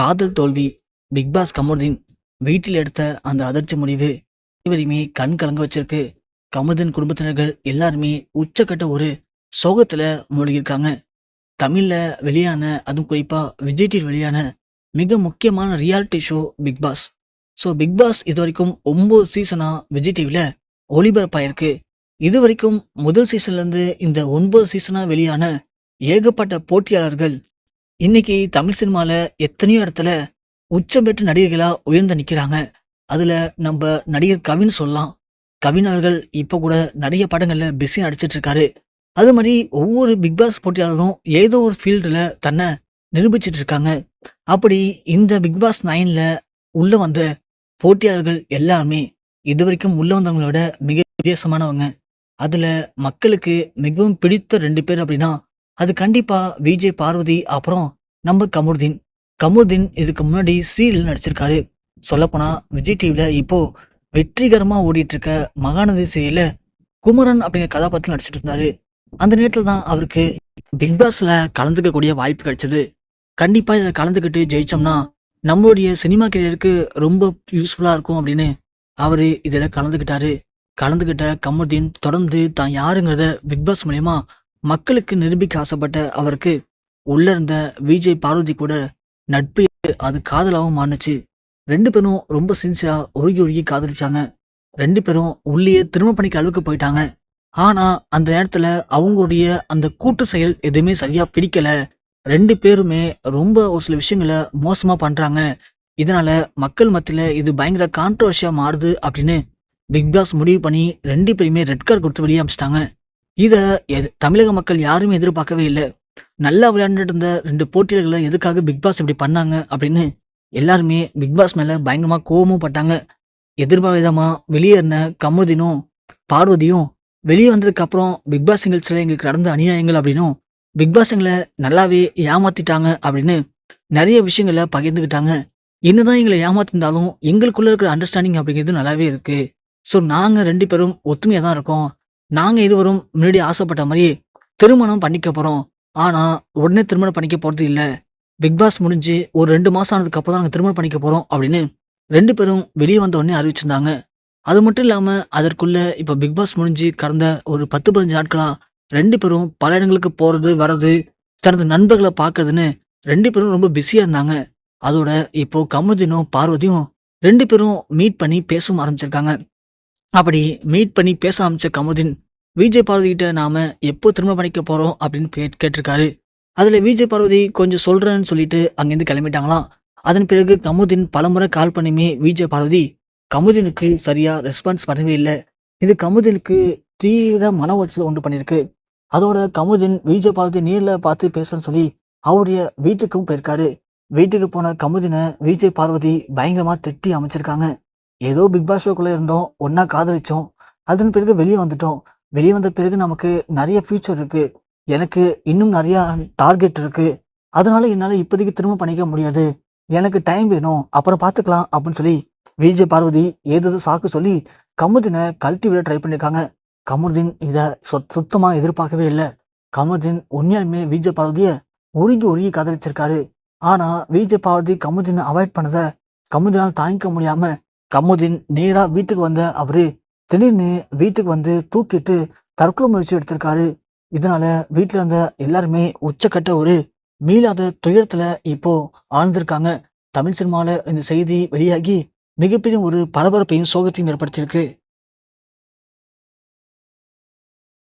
காதல் தோல்வி பிக்பாஸ் கமருதீன் வீட்டில் எடுத்த அந்த அதிர்ச்சி முடிவு இவரையுமே கண் கலங்க வச்சிருக்கு. கமருதீன் குடும்பத்தினர்கள் எல்லாருமே உச்சக்கட்ட ஒரு சோகத்தில் மூழ்கியிருக்காங்க. தமிழில் வெளியான அதுவும் குறிப்பாக விஜய் டிவி வெளியான மிக முக்கியமான reality show Big Boss so Big Boss இது வரைக்கும் ஒம்பது சீசனாக விஜய் டிவியில் ஒளிபரப்பாயிருக்கு. இது வரைக்கும் முதல் சீசன்லேருந்து இந்த ஒன்பது சீசனாக வெளியான ஏகப்பட்ட போட்டியாளர்கள் இன்னைக்கு தமிழ் சினிமாவில் எத்தனையோ இடத்துல உச்சம் பெற்ற நடிகர்களாக உயர்ந்து நிற்கிறாங்க அதில் நம்ம நடிகர் கவின் சொல்லலாம். கவின் அவர்கள் இப்போ கூட நிறைய படங்களில் பிஸி நடிச்சிட்டு இருக்காரு. அது மாதிரி ஒவ்வொரு பிக் பாஸ் போட்டியாளரும் ஏதோ ஒரு ஃபீல்டில் தன்னை நிரூபிச்சிட்டு இருக்காங்க. அப்படி இந்த பிக் பாஸ் நைன்ல உள்ள வந்த போட்டியாளர்கள் எல்லாருமே இதுவரைக்கும் உள்ள வந்தவங்களோட மிக வித்தியாசமானவங்க. அதில் மக்களுக்கு மிகவும் பிடித்த ரெண்டு பேர் அப்படின்னா அது கண்டிப்பாக விஜய் பார்வதி அப்புறம் நம்ம கமருதீன். கமருதீன் இதுக்கு முன்னாடி சீரியல் நடிச்சிருக்காரு. சொல்லப்போனா விஜய் டிவியில் இப்போ வெற்றிகரமா ஓடிட்டு இருக்க மகாநதி சீரியல்ல குமரன் அப்படிங்கிற கதாபாத்திரம் நடிச்சிட்டு இருந்தாரு அந்த நேரத்துல தான் அவருக்கு பிக் கலந்துக்கக்கூடிய வாய்ப்பு கிடைச்சது. கண்டிப்பா இதில் கலந்துக்கிட்டு ஜெயிச்சோம்னா நம்மளுடைய சினிமா கெரியருக்கு ரொம்ப யூஸ்ஃபுல்லா இருக்கும் அப்படின்னு அவரு இதில் கலந்துக்கிட்டாரு. கலந்துக்கிட்ட கமருதீன் தொடர்ந்து தான் யாருங்கிறத பிக் பாஸ் மக்களுக்கு நிரூபிக்க ஆசைப்பட்ட அவருக்கு உள்ள இருந்த விஜய் பார்வதி கூட நட்பு அது காதலாகவும் மாறுச்சு ரெண்டு பேரும் ரொம்ப சின்சியரா உருகி உருகி காதலிச்சாங்க. ரெண்டு பேரும் உள்ளேயே திரும்ப பண்ணிக்க அளவுக்கு போயிட்டாங்க. ஆனா அந்த நேரத்துல அவங்களுடைய அந்த கூட்டு செயல் எதுவுமே சரியா பிடிக்கல. ரெண்டு பேருமே ரொம்ப ஒரு சில விஷயங்களை மோசமா பண்றாங்க. இதனால மக்கள் மத்தியில இது பயங்கர கான்ட்ரவர்ஷியா மாறுது அப்படின்னு பிக் பாஸ் முடிவு பண்ணி ரெண்டு பேருமே ரெட் கார்டு கொடுத்து வெளியே அமைச்சிட்டாங்க. இதை தமிழக மக்கள் யாருமே எதிர்பார்க்கவே இல்லை. நல்லா விளையாண்டுட்டு இருந்த ரெண்டு போட்டியாளர்களை எதுக்காக பிக் பாஸ் இப்படி பண்ணாங்க அப்படின்னு எல்லாருமே பிக் பாஸ் மேல பயங்கரமா கோபமும் பட்டாங்க. எதிர்பார்விதமா வெளியேறின கமுதினும் பார்வதியும் வெளியே வந்ததுக்கு அப்புறம் பிக் பாஸ் நிகழ்ச்சியில எங்களுக்கு நடந்த அநியாயங்கள் அப்படின்னும் பிக் பாஸ் எங்களை நல்லாவே ஏமாத்திட்டாங்க அப்படின்னு நிறைய விஷயங்களை பகிர்ந்துக்கிட்டாங்க என்னதான் எங்களை ஏமாத்திருந்தாலும் எங்களுக்குள்ள இருக்கிற அண்டர்ஸ்டாண்டிங் அப்படிங்கிறது நல்லாவே இருக்கு. ஸோ நாங்க ரெண்டு பேரும் ஒத்துமையாக தான் இருக்கோம். நாங்கள் இருவரும் முன்னாடி ஆசைப்பட்ட மாதிரி திருமணம் பண்ணிக்க போறோம். ஆனால் உடனே திருமணம் பண்ணிக்க போகிறது இல்லை. பிக் பாஸ் முடிஞ்சு ஒரு ரெண்டு மாதம் ஆனதுக்கு அப்புறம் தான் திருமணம் பண்ணிக்க போகிறோம் அப்படின்னு ரெண்டு பேரும் வெளியே வந்த உடனே அறிவிச்சிருந்தாங்க. அது மட்டும் இல்லாமல் அதற்குள்ளே இப்போ பிக் பாஸ் முடிஞ்சு கடந்த ஒரு பத்து பதினஞ்சு நாட்களாக ரெண்டு பேரும் பல இடங்களுக்கு போகிறது வர்றது தனது நண்பர்களை பார்க்கறதுன்னு ரெண்டு பேரும் ரொம்ப பிஸியாக இருந்தாங்க. அதோட இப்போ கமுதினும் பார்வதியும் ரெண்டு பேரும் மீட் பண்ணி பேசவும் ஆரம்பிச்சிருக்காங்க. அப்படி மீட் பண்ணி பேச ஆரம்பிச்ச கமுதின் விஜய் பார்வதிக்கிட்ட நாம எப்போ திரும்ப பண்ணிக்க போறோம் அப்படின்னு கேட்டிருக்காரு. அதுல விஜய் பார்வதி கொஞ்சம் சொல்றேன்னு சொல்லிட்டு அங்கிருந்து கிளம்பிட்டாங்களாம். அதன் பிறகு கமுதின் பலமுறை கால் பண்ணியுமே விஜய் பார்வதி கமுதினுக்கு சரியா ரெஸ்பான்ஸ் பண்ணவே இல்லை. இது கமுதினுக்கு தீவிர மன உளைச்சல் உண்டு பண்ணியிருக்கு அதோட கமுதின் விஜய் பார்வதி நேரில் பார்த்து பேசணும்னு சொல்லி அவருடைய வீட்டுக்கும் போயிருக்காரு. வீட்டுக்கு போன கமுதினை விஜய் பார்வதி பயங்கரமா திட்டி அமைச்சிருக்காங்க. ஏதோ பிக் பாஸ் ஷோக்குள்ளே இருந்தோம் ஒன்னா காதலிச்சோம். அதன் பிறகு வெளியே வந்துட்டோம். வெளியே வந்த பிறகு நமக்கு நிறைய ஃபியூச்சர் இருக்குது எனக்கு இன்னும் நிறையா டார்கெட் இருக்குது அதனால என்னால் இப்போதைக்கு திரும்ப பண்ணிக்க முடியாது. எனக்கு டைம் வேணும். அப்புறம் பார்த்துக்கலாம் அப்படின்னு சொல்லி விஜய் பார்வதி ஏதோ சாக்கு சொல்லி கமுதினை கழட்டி விட ட்ரை பண்ணியிருக்காங்க கமுதின் இதை சொத் சுத்தமாக எதிர்பார்க்கவே இல்லை. கமுதின் உண்மையாலுமே விஜய் பார்வதியை உருகி உருகி காதலிச்சிருக்காரு. ஆனால் விஜய் பார்வதி கமுதினை அவாய்ட் பண்ணத கமுதினால் தாங்கிக்க முடியாமல் கமுதின் நேராக வீட்டுக்கு வந்த அவரு திடீர்னு வீட்டுக்கு வந்து தூக்கிட்டு தற்கொலை முயற்சி எடுத்திருக்காரு. இதனால வீட்டில் இருந்த எல்லாருமே உச்சக்கட்ட ஒரு மீளாத துயரத்துல இப்போ ஆழ்ந்திருக்காங்க. தமிழ் சினிமாவில் இந்த செய்தி வெளியாகி மிகப்பெரிய ஒரு பரபரப்பையும் சோகத்தையும் ஏற்படுத்தியிருக்கு.